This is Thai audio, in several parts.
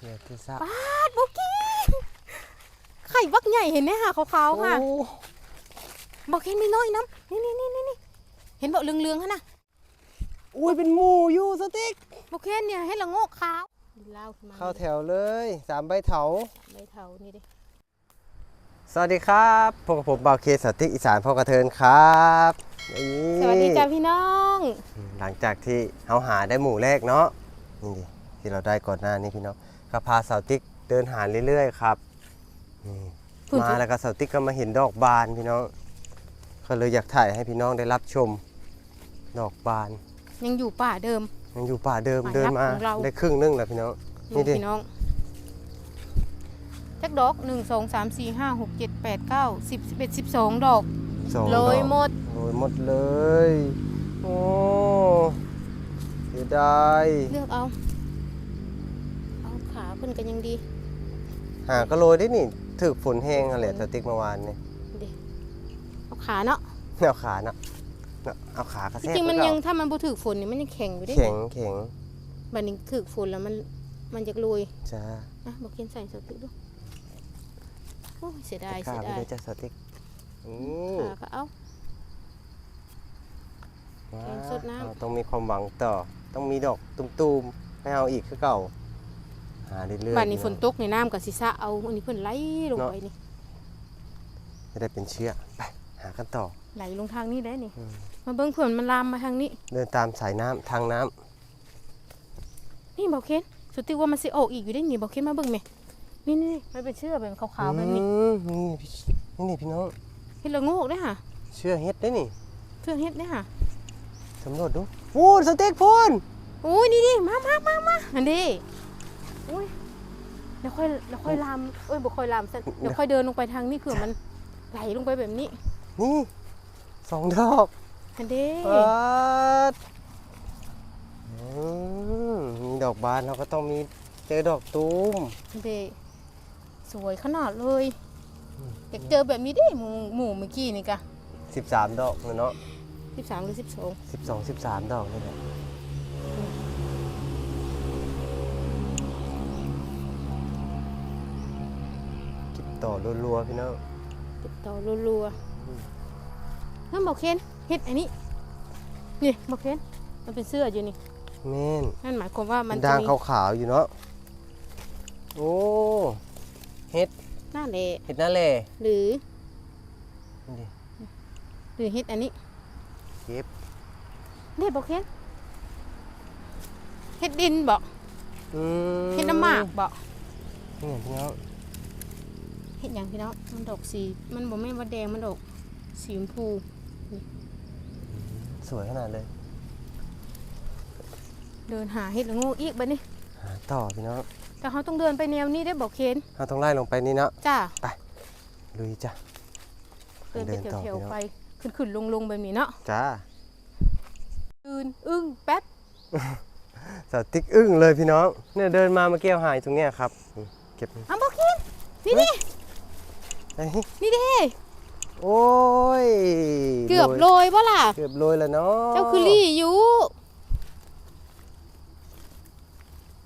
เดี๋ยวที่ซะปาดบุกี้ไข่บักใหญ่เห็นไหมคะขาวๆค่ะโอ้บอกเห็นมีน้อยน้ำนี่นี่นี่นี่นี่เห็นบอกเหลืองๆฮะนะอุ้ยเป็นหมูอยู่สติ๊กบอกเห็นเนี่ยเห็นละโงกขาวเล่าขึ้นมาเข้าแถวเลยสามใบเถาใบเถานี่ดิสวัสดีครับพบกับผมบ่าวเคสติกอีสานพ่อกระเทินครับนี่สวัสดีจ้าพี่น้อง หลังจากที่เราหาได้หมู่แรกเนาะนี่ดิที่เราได้ก่อนหน้านี้พี่น้อง ก็พาสาวติ๊กเดินหาเรื่อยๆครับนี่พูดมาสิแล้วก็สาวติ๊กก็มาเห็นดอกบานพี่น้องก็เลยอยากถ่ายให้พี่น้องได้รับชม ดอกบาน ยังอยู่ป่าเดิม ยังอยู่ป่าเดิมป่าเดินมายักษ์ของเรา ได้ครึ่งนึงแล้วพี่น้องดูนี่ดิพี่น้องจักดอกหนึ่งสองสามสี่ห้าหกเจ็ดแปดเก้าสิบสิบเอ็ดสิบสองดอกสองโรยดอกหมด โรยหมดเลย โอ้เสียดาย เลือกเอา เอาขาเพิ่นกันยังดีหาก็โรยได้นี่ถึกฝนแห้งอะไรสติ๊กเมื่อวานนี่เด็เอาขาเนาะเอาขาเนาะเนาะเอาขากระจแทกริงๆมันไว้ก่อยังถ้ามันบ่ถือฝนนี่มันยังแข็งอยู่เด้แข็งแข็งบัดนี้ถือฝนแล้วมันมันจะลุยจ้าอะบอกเขียนใส่สติกดูโอ้ยเสียดายกล้าเสียไปดายเลยจ้าสติ๊กอืมขาก็เอาแกงสดน้ำเราต้องมีความหวังต่อ ต้องมีดอกตุ้มๆให้เอาอีกคือเก่า หาเรื่อยๆบัดนี้ฝนตกในน้ำกับสิซะเอาอันนี้เพิ่นไหลลงไปนี่จะได้เป็นเชื้อไปหากันต่อไหลลงทางนี้ได้นี่อืมมาเบิ่งเผื่อมันลามมาทางนี้ เดินตามสายน้ำทางน้ำนี่บอกเขียนสติกว่ามันสิออกอีกอยู่ได้นี่บอกเขียนมาเบิ่งแม่นี่นี่มันเป็นเชือกแบบขาวๆแบบนี้อืมนี่พี่นี่นี่พี่น้องเฮ็ดละโงกเด้อค่ะเชื่อเฮ็ดได้นี่เชือกเฮ็ดเด้อค่ะสำรวจดูพูนสเต็กพูนโอ้ยนี่ดิมามามามาอันนี้ อุ้ยเดี๋ยวค่อยเดี๋ยวค่อยลามเอ้ยบ่ค่อยลามซะเดี๋ยวค่อยเดินลงไปทางนี้เผื่อมันไหลลงไปแบบนี้นี่สองดอกอันนี้ปัดอืมมีดอกบานเราก็ต้องมีเจอดอกตูมเดสวยขนาดเลยอยากเจอแบบนี้ดิหมูหมูเมื่อกี้นี่กะ13 ดอกเลยเนาะสิบสามหรือสิบสอง12 13 ดอกนี่แหละ ต่อรัวๆพี่น้องติดต่อรัวๆนั่นบอกเคนเฮ็ดอันนี้ นี่บอกเคนมันเป็นเสื้ออยู่นี่แม่นนั่นหมายความว่ามันจะด่างมีขาวๆอยู่เนาะโอ้เฮ็ดหน้าแหละเฮ็ดนั่นแหละหรือนี่ดิหรือเฮ็ดอันนี้เก็บนี่บอกเคนเฮ็ดดินบอกอืมเฮ็ดน้ำหมากบอกนี่พี่น้อง เฮ็ดหยังพี่น้องมันดอกสี มันบ่แม่นว่าแดงมันดอกสีชมพูสวยขนาดเลย เดินหาเฮ็ดละโงูอีกบัดนี้หาต่อพี่น้องแต่เขาต้องเดินไปแนวนี้ได้บอกเคนเราต้องไล่ลงไปนี่เนาะจ้าลุยจ้ะเดินไปเดินต่อแถวพี่น้องๆไปขึ้นขึ้นลงลงๆแบบนี้เนาะจ้ายืนอึ้งแป๊บสาวติ๊กอึ้งเลยพี่น้องเนี่ยเดินมาเมื่อกี้เอาหายตรงเนี้ยครับนี่เก็บนี่เอาบอกเคนนี่ดิ ไอ้นี่ดิโอ้ยเกือบโรยบ่ล่ะ เกือบโรยแล้วเนาะเจ้าคือลี่อยู่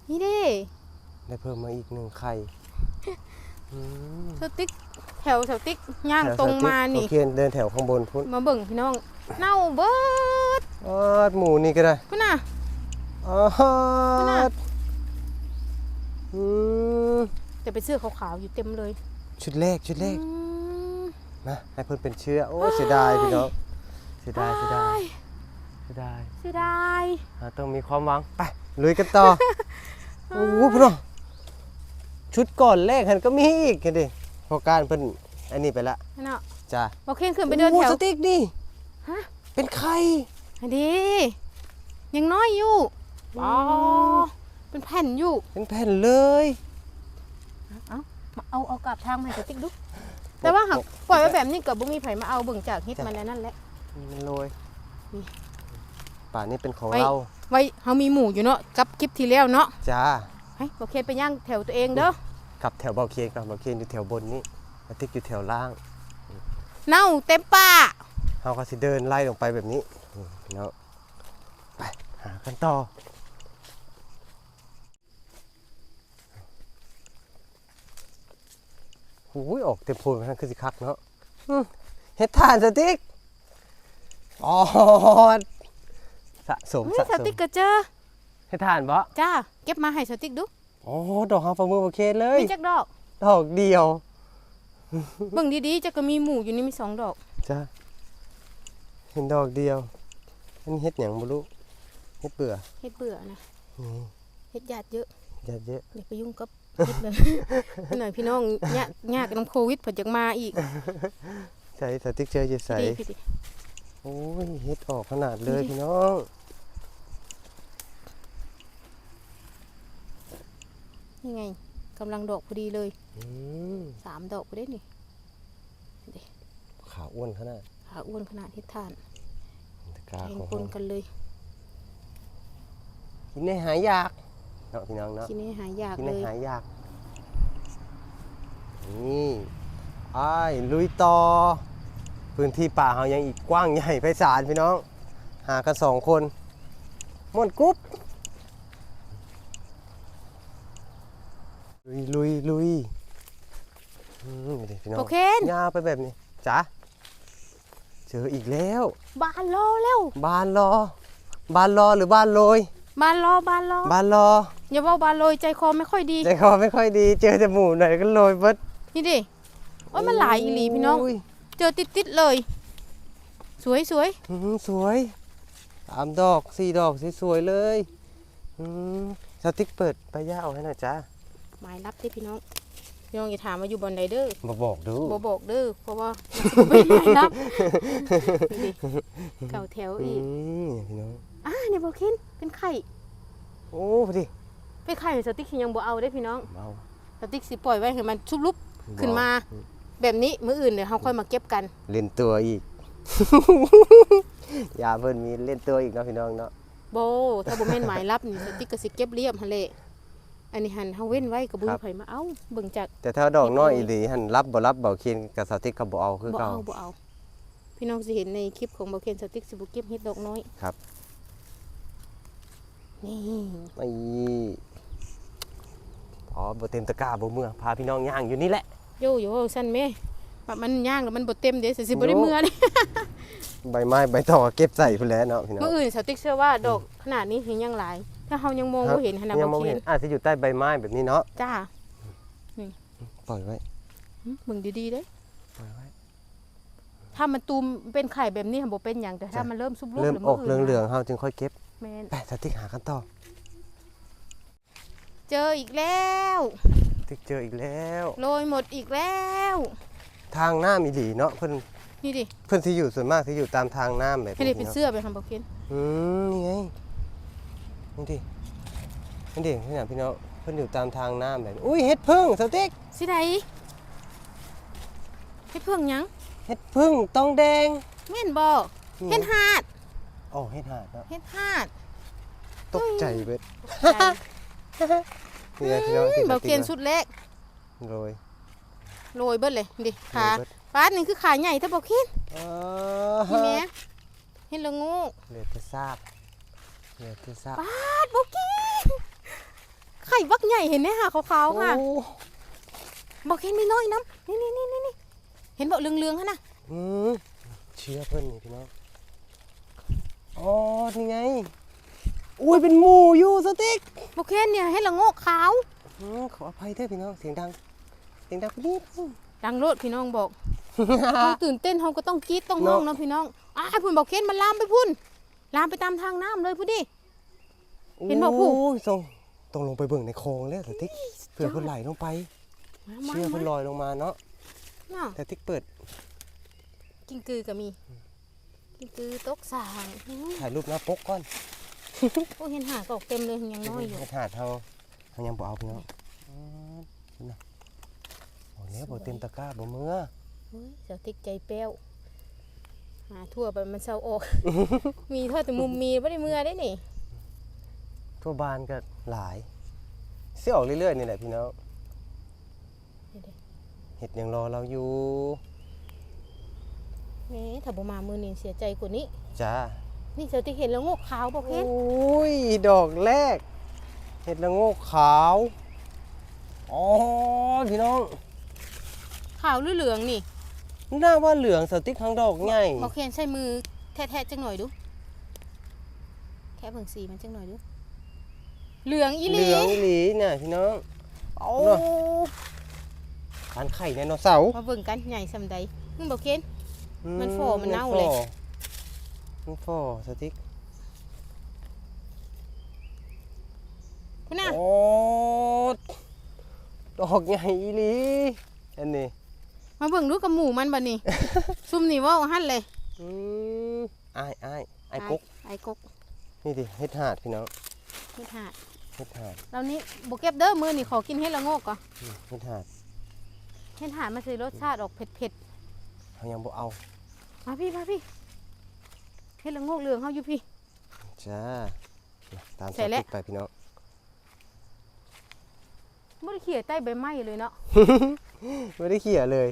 นี่ดิได้เพิ่มมาอีกหนึ่งไข่อืมสติ๊กแถวแถวติ๊กย่างแถวตรงสติ๊กมานี่โอเคเดินแถวข้างบนพุ่นมาเบิ่งพี่น้อง เน่าเบิดออดหมูนี่ก็ได้พุ่นน่ะออนั่นน่ะดอืมแต่เป็นเสื้อขาวๆอยู่เต็มเลย ชุดแรกชุดแรกอืมนะให้เพิ่นเป็นเชื้อโอ้เสียดายพี่น้องเสียดายเสียดายเสียดายเสียดายอ่าต้องมีความหวังไปลุยกันต่อโอ้โหพี่น้องชุดก่อนแรกหันก็มีอีกเห็นดิพอการเพิ่นอันนี้ไปละนั่นน่ะจ้าบอกเคนขึ้นไปเดินแถวโอ้สติ๊กดิฮะเป็นไข่อันดียังน้อยอยู่อ๋อเป็นแผ่นอยู่เป็นแผ่นเลย เอามาเอาเอากลับทางมาให้สติ๊กดู แต่ว่าหากปล่อยไว้แบบนี้กับบุมีไผมาเอาเบิ่งจากฮิตมันแล้วนั่นแหละ มันโรยนี่ ป่านี้เป็นของไว้เรา ไว้เฮามีหมูอยู่เนาะกับคลิปที่แล้วเนาะจ้า ให้โอเคไปย่างแถวตัวเองเด้อกลับแถวเบาเคียนกับเบาเคียนอยู่แถวบนนี้สติ๊กอยู่แถวล่าง เน่าเต็มป่าเราก็สิเดินไล่ลงไปแบบนี้นี่เนาะ ไปหากันต่อ อุ้ยออกเต็มพูนมันคือสิคักเนาะอืมเฮ็ดทานสติ๊กอ๋อสะสมนี่สะสสมติ๊กก็เจอเฮ็ดทานบ่จ้าเก็บมาให้สติ๊กดูอ๋อดอกหางปลาหมึกโอเคเลย มีจักดอก ดอกเดียวเบิ่งดีๆจะก็มีหมูอยู่นี่มีสองดอกจ้าเห็นดอกเดียวอันนี้เฮ็ดหยังบ่รู้เฮ็ดเบื่อเฮ็ดเบื่อนะนี่เฮ็ดญาติเยอะเยอะเยอะ อย่าไปยุ่งกับเฮ็ดเลย หน่อยพี่น้องยากยากกับน้ำโควิดเพิ่นจักมาอีก ใส่สติ๊กเจอจะใส่พี่ดิพี่ดิโอ้ยเฮ็ดออกขนาดเลยดูดิพี่น้องนี่ไงกำลังดอกพอดีเลยอืมสามดอกพอดีนี่ขาอ้วนขนาดขาอ้วนขนาดเฮ็ดทานตะกร้าแข่งของปนเรากันเลยกินได้หายยาก เนาะพี่น้องเนาะกินให้หายากกินเลได้ยหายยาก นี่ไอ้ายลุยต่อ พื้นที่ป่าเฮายังอีกกว้างใหญ่ไพศาลพี่น้อง หากันสองคนม่วนกุ๊บลุยลุยลุยอืมนี่ดิพี่น้องโอเคนยาวไปแบบนี้จ้ะเจออีกแล้ว บานรอแล้วบานรอบานรอหรือบ้านโรย บานรอบานรอบานรอ อย่าเว้าบานโรยใจคอไม่ค่อยดี ใจคอไม่ค่อยดีเจอจมูกหน่อยก็โรยเบิดนี่ดิโอ้ยมันหลายอีหลีพี่น้อง ยเจอติดๆเลย สวยสวยอื้อหือสวยสามดอกสี่ดอกสวยๆเลยอืมสติ๊กเปิดไปย่าเอาให้หน่อยจ้าๆหมายรับดิพี่น้องพี่น้องอย่าถามว่าอยู่บอนใดเด้อมาบอกดูบ่บอกเด้อเพราะว่ามันสิบ่เป็นหมายรับนี่ดิเก่าแถวอือีกมพี่น้องอ่าเนี่ยบ่คินเป็นไข่โอ้พอดี เป็นไข่สติ๊กยังบ่เอาได้พี่น้องเมาสติ๊กสิปล่อยไว้ให้มันชุบลุบขึ้นมา แบบนี้มื้ออื่นเดี๋ยวเฮาค่อยมาเก็บกัน เล่นตัวอีก อย่าเพิ่นมีเล่นตัวอีกเนาะพี่น้องเนาะโบถ้าบ่แม่นหมายรับนี่สติ๊กก็สิเก็บเรียบหั่นแหละอันนี้หันเฮาเว้นไว้ก็บ่มีไผมาเอาเบิ่งจากแต่ถ้าดอกน้อยอีหลีหันรับบ่รับบ่เคียนกับสติ๊กก็บ่เอาคือบ่เก่าเอาบ่เอา พี่น้องสิเห็นในคลิปของบ่เคนสติ๊กสิบ่เก็บเฮ็ดดอกน้อยครับ นี่ไม่ อ๋อบ่เต็มตะกร้าบ่เมื่อพาพี่น้องย่างอยู่นี่แหละโยโย่ซั่นแม่ว่ามันย่างแล้วมันบ่เต็มเด้สิสิบ่ได้โย่เมื่อเด้ใบไม้ใบตอกเก็บใส่พุ่นแหล้วเนาะพี่น้องมื้ออื่นสติ๊กเชื่อว่าดอกขนาดนี้เห็นยังหลาย ถ้าเฮายังมองบ่เห็นหั่นน่ะยังมบ่องเคนเห็นอาจจะอยู่ใต้ใบไม้แบบนี้เนาะจ้าปล่อยไว้หึเบิ่งดีๆเด้ปล่อยไว้ถ้ามันตูมเป็นไข่แบบนี้บ่เป็นหยังแต่ถ้าจ้ะมันเริ่มซุบลูกเริ่มหรือออกมื้เหลืองๆเฮาจึงค่อยเก็บๆแม่นไปสติ๊กหากันต่อ เจออีกแล้วสติ๊กเจออีกแล้ว โรยหมดอีกแล้ว ทางน้ำอีหลีเนาะเพิ่นนี่ดิเพิ่นที่อยู่ส่วนมากที่อยู่ตามทางน้ำแบบให้นี้ได้เป็นเนาะเสื้อไปทำบ่เคนอืมนี่ไงนี่ดินี่ดิพี่น้องพี่น้องเพิ่นอยู่ตามทางน้ำแบบนี้อุ้ยเฮ็ดพึ่งสติ๊กสิไดเฮ็ดเพิ่งหยังเฮ็ดพึ่งตองแดงแม่นบ่เฮ็ดหาดโอ้เฮ็ดหาดเนาะเฮ็ดหาดตกใจเบิดใจ นี่ไงพี่น้องที่บ่เคนสุดแรกโรยโรยเบิดเลยดิขาโรยเบิดปาดนี่คือขาใหญ่ถ้าบ่เคนเอพี่แม่อเฮ็ดละงูเหลือแต่ซากเหลือแต่ซากปาดบ่เคนไข่บักใหญ่เห็นไหมคะขาวๆค่ะโอ้บ่เคนมีน้อยน้ำนี่นี่นี่นี่เห็นบ่เหลืองๆหั่นน่ะอืมเชื่อเพิ่นนี่พี่น้องอ๋อนี่ไง อุ้ยเป็นหมูอยู่สติ๊กบ่เคนเนี่ยเฮ็ดละโงกขาวอืมขออภัยด้วยพี่น้องเสียงดัง เสียงดังไปนิดนึง ดังโลดพี่น้องบอกเฮาตื่นเต้นเฮาก็ต้องกรี๊ดต้องร้องเนาะเนาะพี่น้องอ้าพุ่นบอกเคนมันลามไปพุ่นลามไปตามทางน้ำเลยพุ่นดิ เห็นบอกผู้โอ้ยส่งต้องลงไปเบิ่งในคลองแล้วสติ๊กเผื่อเพิ่นไหลลงไป มามาเชื่อเพิ่นมาลอยลงมาเนาะเนาะแต่ติ๊กเปิดกิ้งกือก็มี กิ้งกือตกสางอู้ถ่ายรูปหน้าปกก่อน โอ้เห็นหากออกเต็มเลยยังน้อยอยู่ให้ถาดเฮาเฮายังบ่เอาพี่น้องอืมนี่นะโอ้แล้วบ่เต็มตะกร้าบ่เมื่อเฮ้ยเจ้าติ๊กใจแป้วหาทั่วไปมันเศร้าออก มีเท่าแต่มุมมีไม่ได้เมื่อได้นี่ทั่วบ้านก็หลายสิออกเรื่อยๆนี่แหละพี่น้องเห็ดยังรอเราอยู่แหมถ้าบ่มามือนี่เสียใจกว่านี้จ้า นี่เจ้าติ๊กเห็นแล้วงกขาวบอกโอเห็น้ยดอกแรก เห็ดละโงกขาว อ๋อพี่น้อง ขาวหรือเหลืองนี่น่าว่าเหลืองสติ๊กทั้งดอกใหญ่บอกเคนใช้มือแทะๆจังหน่อยดูแค่เบิ่งสีมันจังหน่อยดูเหลืองอีหเหลีลืองอีหลีเนี่ยพี่น้อง โอ้เนอะ ทานไข่ไดโนเสาร์มาเบิ่งกันใหญ่สำใดมึงบอกเคนอืมันฝ่อมันเน่าเลย มันฝ่อสติ๊กคุณน่ะโอ้ดอกใหญ่อีหลีอันนี้มาเบิ่งดูกับหมูมันบัดนี้ ซุ่มนี่เว่าหั่นเลยอืมอ้ายอ้ายอ้ายกุ๊กไอ้กกนี่ดิเฮ็ดหาดพี่น้องเฮ็ดหาดเฮ็ดหาดเรานี่บ่เก็บเด้อมื้อนี่ขอกินเฮ็ดละโงกก่อนอืมเฮ็ดหาดเฮ็ดหาดมันสิรสชาติออกเผ็ดเขายังบ่เอาๆมาพี่มาพี่ เฮ็ดละโงกเหลืองเฮาอยู่พี่ จ้าตามสใส่แล้ว ติ๊กไปพี่น้อง บ่ได้เขี่ยใต้ใบไม้เลยเนาะไม่ได้เขี่ยเลย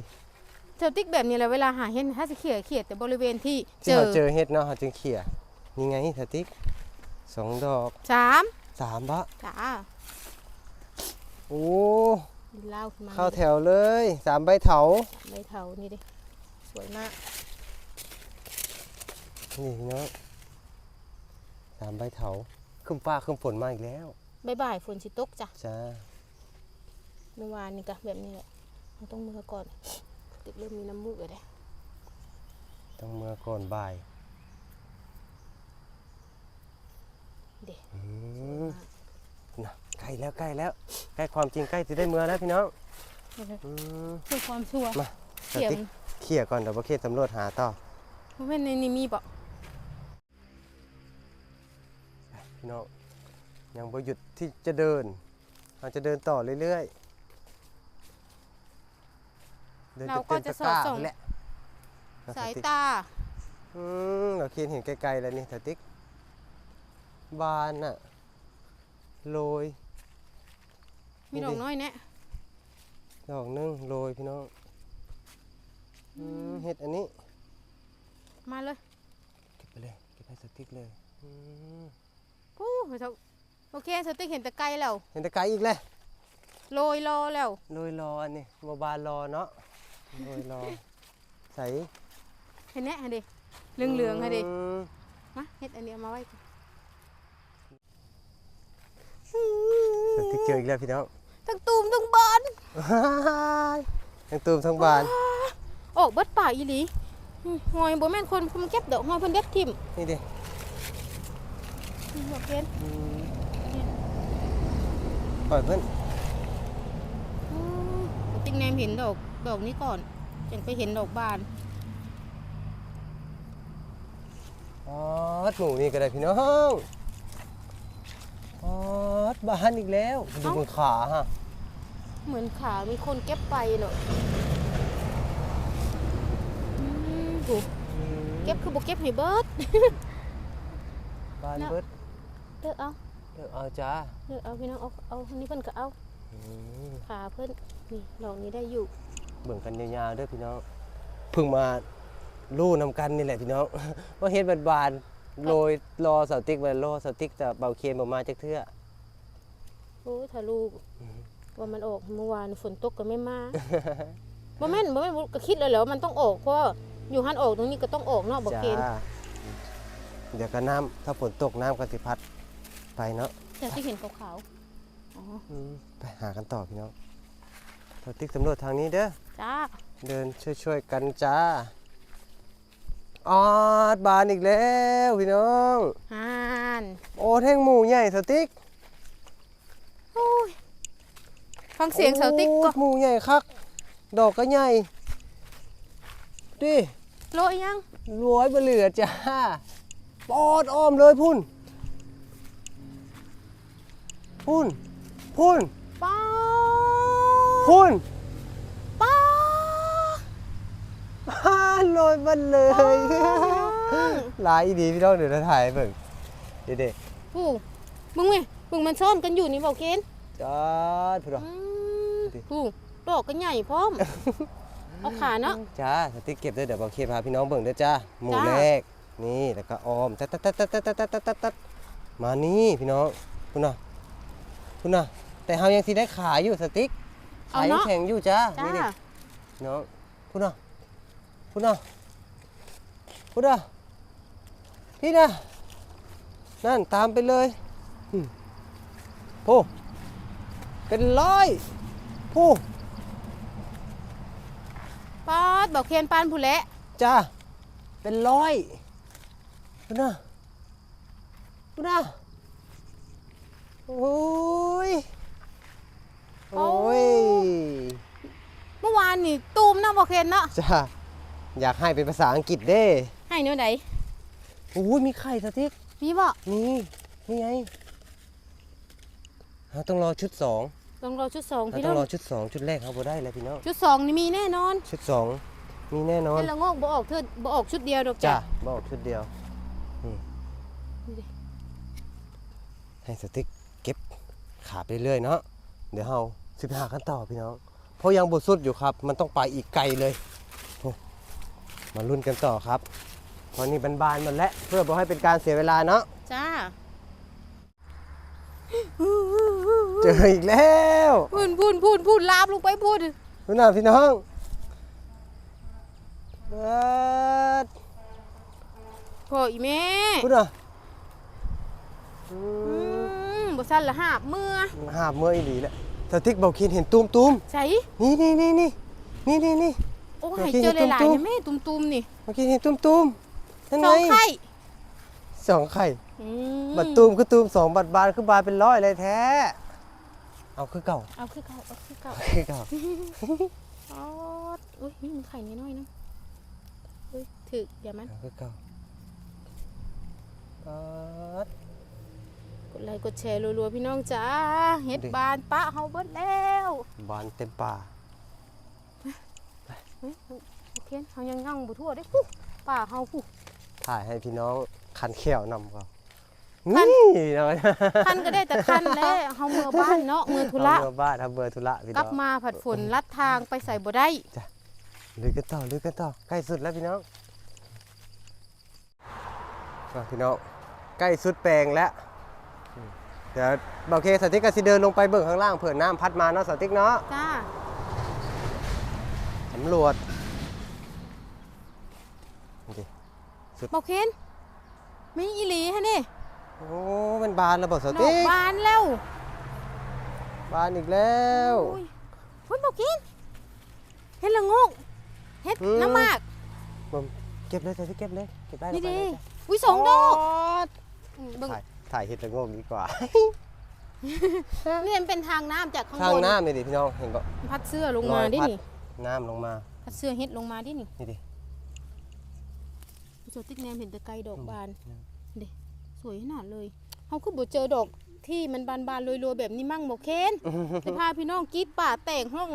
เจอติ๊กแบบนี้แหละเวลาหาเห็ดถ้าจะเขี่ยเขี่ยแต่บริเวณที่เจที่อเขาเจอเฮ็ดเนาะเขาจึงเขี่ยนี่ไงสติ๊กสองดอกสามสามบะจ้าโอ้ดินเหล้าขึ้นมาเข้าแถวเลยสามใบเถา ใบเถานี่ดิสวยมาก นี่พี่น้องสามใบเถาขึ้นฟ้าขึ้นฝนมาอีกแล้วบ่ายๆฝนสิตกจ้ะจ้าเมื่อวานนี่ก็แบบนี้แหละเราต้องมือก่อนติ๊กเริ่มมีน้ำมูกเลยเด้ต้องเมื่อก่อนบ่ายเด็กอืมนะใกล้แล้วใกล้แล้วใกล้ความจริงใกล้จะได้เมื่อแล้วพี่น้องอืมเพื่อความชัวร์มาสเขี่ยติ๊กเขี่ยก่อนเดี๋ยวประเทศสำรวจหาต่อมันเป็นในนี้มีบ่ พี่น้องยังบ่หยุดที่จะเดินเราจะเดินต่อเรื่อยๆเดินเราจก็นเต็จะมสตะอดกร้าส่องแหละสายติ๊กตา อืมเราเคียนเห็นไกลๆแล้วนี่สติ๊กบานน่ะโรยมีดอกน้อยแน่ดอกหนึงโรยพี่น้องอืมเห็ดอันนี้ มาเลย เก็บไปเลยเก็บให้สติ๊กเลยอืม ปู้เถอะโอเคสติ๊กเห็นแต่ไกลแล้ว เห็นแตะไกลอีกเลยโรยรอแล้วโรยรออันนี้บาบานรอเนาะโรยรอใส่เห็นแน่ฮะดิเหลืองๆฮะดิมมาเฮ็ดอันนี้เอามาไว้ก่อนสติ๊กเจออีกแล้วพี่น้องทั้งตูมทั้งบานทั้งตูมทั้งบานโอ้เบิดป่าอีหลีอืมหอยบ่แม่นคนเพิ่นเก็บดอกหอยเพิ่นเด็ดทิ่มนี่ดิ อืมบ่เห็นอืมปล่อยเพื่อนอืมติ๊กแนมเห็นดอกดอกนี้ก่อนจังไปเห็นดอกบานอ๋อหมูนี่ก็ได้พี่น้องอ๋อบานอีกแล้วดูบนขาฮะเหมือนขามีคนเก็บไปเนาะอืมโหเก็บคือบ่เก็บให้เบิดบานเบิด เลือกเอาเดี๋ยวเอาจ้าเลือกเอาพี่น้องเอาเอาอันนี้เพิ่นก็เอาอืมขาเพิ่นนี่ดอกนี้ได้อยู่เบิ่งกันยาวๆเด้อพี่น้องเพิ่งมาลู่นำกันนี่แหละพี่น้องว่าเฮ็ดบานๆโรยรอเสาติ๊กไว้รอเสาติ๊กจะเบาเคนบ่มาจักเทื่อโอ้ยถ้าลูกว่ามันออกเมื่อวานฝนตกก็ไม่มาบ่แม่นบ่แม่นก็คิดเลยแหล้วามันต้องออกเพราะว่าอยู่หันออกตรงนี้ก็ต้องออกเนาะบ่จ้าเคนเดี๋ยวก็น้ำถ้าฝนตกน้ำก็สิพัด ไปเนาะแต่ที่เห็นขาวๆอ๋ออืมไปหากันต่อพี่น้องเสาติ๊กสำรวจทางนี้เด้อ จ้า เดินช่วยๆกันจ้าออดบานอีกแล้วพี่น้อง ฮานโอ้แท่งหมูใหญ่สติ๊กโอ้ยฟังเสียงเสาติ๊กก็โอ้หมูใหญ่คัก ดอกก็ใหญ่ดิโลยยังร้อยเบเหลือจ้าปอดอ้อมเลยพุ่น พุ่นพุ่นป้าพุ่นป้าฮ่าลอยมันเลย หลายอีดีพี่น้องเดี๋ยวเราถ่ายให้เบิ่งเด็ดผู้มึงเว้ยมึงมันซ่อนกันอยู่นี่บ่เคนๆจ้าพี่น้องอืมดิผู้ดอกก็ใหญ่พร้อม เอาขาเนาะ จ้าสติ๊กเก็บด้วยเดี๋ยวบอกเคพาพี่น้องเบิ่งด้วยจ้าหมูจ้า แรกนี่แล้วก็ออมตัดตัดตัดตัดตัดตัดตัดตัดตัดมานี่พี่น้องคุณน่ะ คุณน่ะ แต่เฮายังสิได้ขายอยู่สติ๊กเอาขายยังเนาะแข็งอยู่จ้าจ้า นี่ดิพี่น้องพูดนะพูดนะพูดนะพี่นะนั่นตามไปเลยอืมโอ้เป็นร้อยผู้ป๊อดบอกเคนปานผู้แหละจ้าเป็นร้อยพูดนะพูดนะ โอ้ย โอ้ย เมื่อวานนี่ตูมนะบอกเคนเนาะจ้าอยากให้เป็นภาษาอังกฤษเด้ให้เนื้อใดโอ้ยมีไข่สติ๊กมีบ่นี่นี่ไงเราต้องรอชุดสองต้องรอชุดสองเราพี่ต้น้อองงรอชุดสองชุดแรกเขาบ่ได้เลยพี่น้อง ชุดสองนี่มีแน่นอนชุดสองมีแน่นอน เป็นละโงกบ่ออกเธอบ่ออกชุดเดียวดอกจ้าจ้ะบอกชุดเดียวนี่นี่ดิให้สติ๊ก เก็บขาไปเรื่อยๆเนาะเดี๋ยวเราสิบหากันต่อพี่น้องเพราะยังบทสุดอยู่ครับ มันต้องไปอีกไกลเลยโอ้มาลุ้นกันต่อครับตอนนี้บานๆหมันแล้วเพื่อบ่ให้เป็นการเสียเวลาเนาะจ้าเจออีกแล้วพูนพูนพูนพูนลาบลงไปพูนพี่น้องพี่น้องเบิดพ่ออีแม่พูดหน่อยอือืมม บ่สั่นละหาบเมื่อหาบเมื่ออีหลีแหละสติ๊กบอกคินเห็นตูมตูมใส่นี่นี่นี่นี่นี่นี่นี่โอ้โอเคให้เจอหลายตุ้ๆมๆนะแม่ตุ่มๆนี่เมื่อกี้เห็นตูมตูมนั่นสไงองไข่สองไข่อืมบัดตูมคือตูมสองบัดบานคือบานเป็นร้อยเลยแท้ เอาคือเก่า เอาคือเก่าเอาคือเก่าคือเก่าอ๋ออุ้ยนี่มันไข่น้อยๆนะอุ้ยถึกอย่ามันเอาคือเก่าเบิด กดไลค์กดแชร์รัวๆพี่น้องจ้าเฮ็ดดิบานปะเฮาเบิดแล้วบานเต็มป่าเฮ้ยโอเคเฮายังย่างบ่ทั่วเด้ปุ๊ป่าเฮาปุ๊ถ่ายให้พี่น้องคันแข้วนำครับคันนี่เนาะคันก็ได้แต่คันแล้วเฮาเมื่อบ้านเนาะเมื่อธุระเอาเบอร์บ้านทำเบอร์ธุระพี่กลัน้บองมาผัดฝนลัดทางไปใส่บ่ได้ลุยกันต่อลุยกันต่อใกล้สุดแล้วพี่น้องมาพี่น้องใกล้สุดแปลงแล้วอืม เดี๋ยวโอเคสติ๊กก็สิเดินลงไปเบิ่งข้างล่างเผื่อน้ำพัดมาเนาะสติ๊กเนาะจ้าสำรวจนี่ดิบ่เคนมีอีหลีฮะนี่โอ้มันบานแล้วบอกสดอติ๊กกบานแล้วบานอีกแล้วโอ้ยพุ่นบ่เคนเฮ็ดละงกเฮ็ดอืมน้ำมากผมเก็บเลยสติ๊กเก็บเลยเก็บได้นี่แล้วไปดิเลยจ้ะอุ้ยสองดอกดอืมเบิ่งถ่าย ถ่ายเห็ดละโงงดีกว่า นี่มันเป็นทางน้ำจากข้างข้างบนน้ำนี่ดิพี่น้องเห็นปะพัดเสื้อลงมาดิพัดนี่น้ำลงมา พัดเสื้อเฮ็ดลงมาดินี่นี่ดิผู้ชมติ๊กแนมเห็นแต่ไกลดอกบานอืมเด้สวยขนาดเลยเฮาคือบ่เจอดอกที่มันบานๆโรยๆแบบนี้มั่งบ่เคนจะพาพี่น้องกรีดป่าแต่งห้อง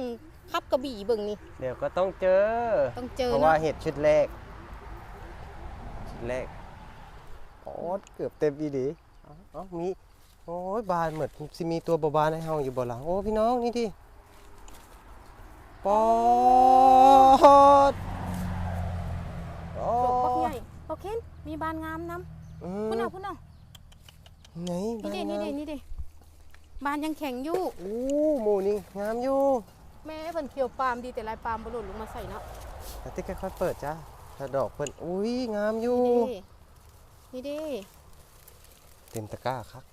คับกระบี่เบิ่งนี่ เดี๋ยวก็ต้องเจอ ต้องเจอเพราะว่าเนาะเห็ดชุดแรก ชุดแรกโอ้เกือบเต็มดีดี เอ้าเอ้ามีโอ้ยบานเหมือนสิมีตัวบบานให้เฮาอยู่บ่ล่ะโอ้พี่น้องนี่ดิปอดโอ้ดอกบักใหญ่บ่เคนมีบานงามนํอืมพุ่นน่ะพุ่นน่ะไหนนี่เด้บานนี่เด้งามนี่เด้บานยังแข็งอยู่โอ้หมูนี่งามอยู่แม่เพิ่นเขียวปาล์มดีแต่ลายปาล์มบ่หล่นลงมาใส่เนาะแต่ติ๊กค่อยๆเปิดจ้าถ้าดอกเพิ่นอุ้ยงามอยู่นี่เด้ เต็มตะกร้าครับ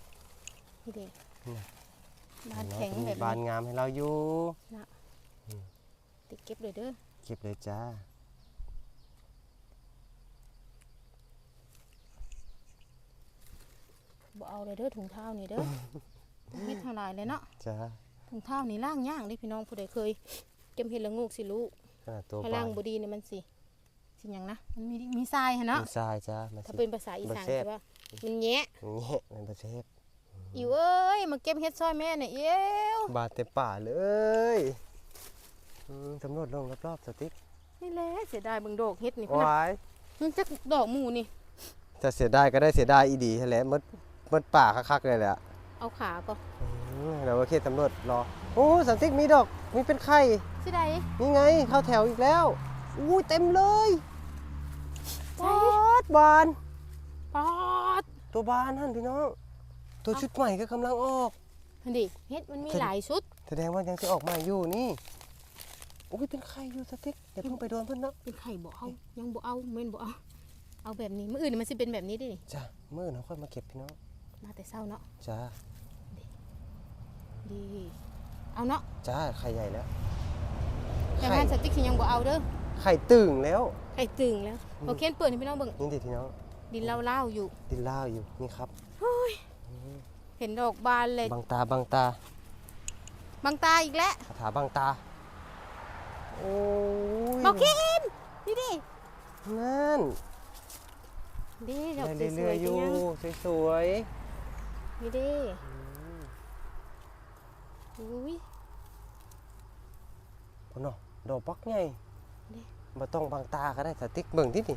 นี่เด้นี่บานแข็งมีแบบบานนี้งามให้เราอยู่ติดเก็บเลยเด้อเก็บเลยจ้าบ่เอาเลยเด้อถุงเท้านี่เด้อเฮ็ดทางหลายเลยเนาะจ้าถุงเท้านี่ล่างย่างเด้พี่น้องผู้ใดเคยเก็บเห็ดละงูกสิรู้ขนาดตัวถ้าบาล่างนบ่ดีเนี่ยมันสิสิหยังนะมันมีมีทรายหั่นเนาะมีทรายจ้ามาถ้าสิเป็นภาษาอีสานบ่แซ่บใช่ป่ะ มันแยะอย่างเงี้ยมันประเทศอิวเอ้ยมาเก็บเห็ดซอยแม่น่ะเอ้วบานเต็มป่าเลยอืมสำรวจลงรอบๆสติ๊กนี่แหละเสียดายเบิ่งดอกเห็ดนี่พุ่นน่ะวายมันจักดอกหมู่นี่จะเสียดายก็ได้เสียดายอีดีแหละมดมดป่าคักๆเลยแหละ เอาขาก็อืมเราก็แค่สำรวจรอ โอ้สติ๊กมีดอก มีเป็นไข่ สิได้นี่ไง เข้าแถวอีกแล้ว อู้เต็มเลยใจปอดบาน ปอดตัวบานนั่นพี่น้อง ตัวชุดใหม่ก็กำลังออกนั่นดิเห็ดมันมีหลายชุด แสดงว่ายังจะออกมาอยู่นี่อุ้ยเป็นไข่อยู่สติ๊กอย่าเพิ่งไปโดนเพิ่นเนาะเป็นไข่บ่เอายังบ่เอาเม่นบ่เอาเอาแบบนี้มื้ออื่นมันสิเป็นแบบนี้ดินี่จ้ามื้อเราค่อยมาเก็บพี่น้องมาแต่เช้าเนาะจ้าดีเอาเนาะจ้าไข่ใหญ่แล้วแต่ไข่บ้านสติ๊กสิยังบ่เอาเด้อไข่ตึงแล้วไข่ตึงแล้วโอเคเปิดให้พี่น้องเบิ่งนี่ดิพี่น้อง ดินเล่าๆอยู่ ดินล่าวอยู่นี่ครับเห็นดอกบานเลยบางตาบางตาบางตาอีกแล้วคาถาบางตาโอ้ยบอกกินนี่ดินั่นดิดอกได้สเรื่วอยยๆๆอยู่จังสวยนี่ดิอุ้ยๆพุ่นเนาะดอกปักใหญ่นี่ บ่ต้องบางตาก็ได้สติ๊กเบิ่งที่นี่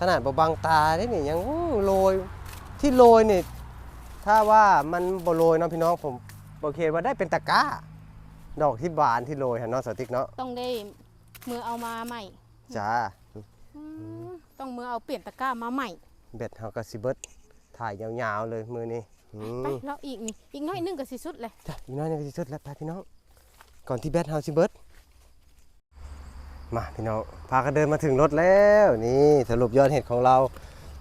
ขนาดบ่บางตาได้นี่ยังอู้โรยที่โรยนี่ถ้าว่ามันบ่โรยเนาะพี่น้องผมโอเคว่าได้เป็นตะกร้า ดอกที่บานที่โรยหั่นเนาะสติ๊กเนาะต้องได้มือเอามาใหม่จ้าอืมต้องมือเอาเปลี่ยนตะกร้ามาใหม่เบ็ดเฮาก็สิเบิดถ่ายยาวๆเลยมือนี้อืไปมแล้วอีกนี่อีกน้อยหนึงก็สิสุดเลยจ้ะอีกน้อยหนึงก็สิสุดแล้วไปพี่น้องก่อนที่แบทเฮาสิเบิด มาพี่น้องพากันเดินมาถึงรถแล้วนี่สรุปยอดเห็ดของเรา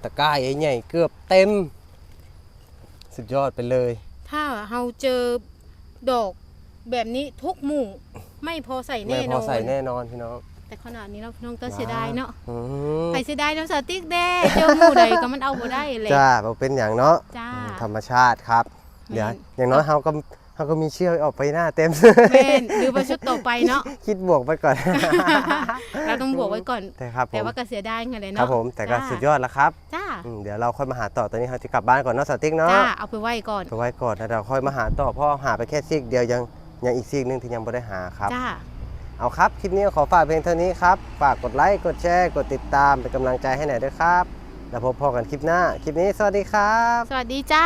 ตะกร้าใหญ่ๆเกือบเต็ม สุดยอดไปเลย ถ้าเฮาเจอดอกแบบนี้ทุกหมู่ไม่พอใส่ไม่แน่พนออน ใส่แน่นอนพี่น้อง แต่ขนาดนี้เราพี่น้องต้องเสียดายเนาะอืมใครเสียดายน้ำสติ๊กแด้เจอหมู่ใดก็มันเอาบ่ได้เลย จ้าบ่เป็นอย่างเนาะจ้า ธรรมชาติครับแม่นเดี๋ยวอย่างน้อยเฮาก็ เฮาก็มีเชื่อกออกไปหน้าเต็มแม่นหรือว่าชุดต่อไปเนาะ คิดบวกไปก่อน เราต้องบวกไว้ก่อน แต่ครับผแต่มว่าก็เสียดายไงเลยครัเนาะบผมแต่ก็จ้าสุดยอดแล้วครับจ้าอืมเดี๋ยวเราค่อยมาหาต่อตอนนี้เราจะกลับบ้านก่อนเนาะสติ๊กเนาะจ้าเอาไปไว้ก่อน ไปไว้ก่อนแล้วเราค่อยมาหาต่อเพราะหาไปแค่ซีกเดียวยังยังอีกซีกหนึงที่ยังไม่ได้หาครับ จ้า เอาครับ คลิปนี้ขอฝากเพียงเท่านี้ครับ ฝากกดไลค์ กดแชร์ กดติดตาม เป็นกำลังใจให้หน่อยด้วยครับ แล้วพบพอกันคลิปหน้า คลิปนี้สวัสดีครับ สวัสดีจ้า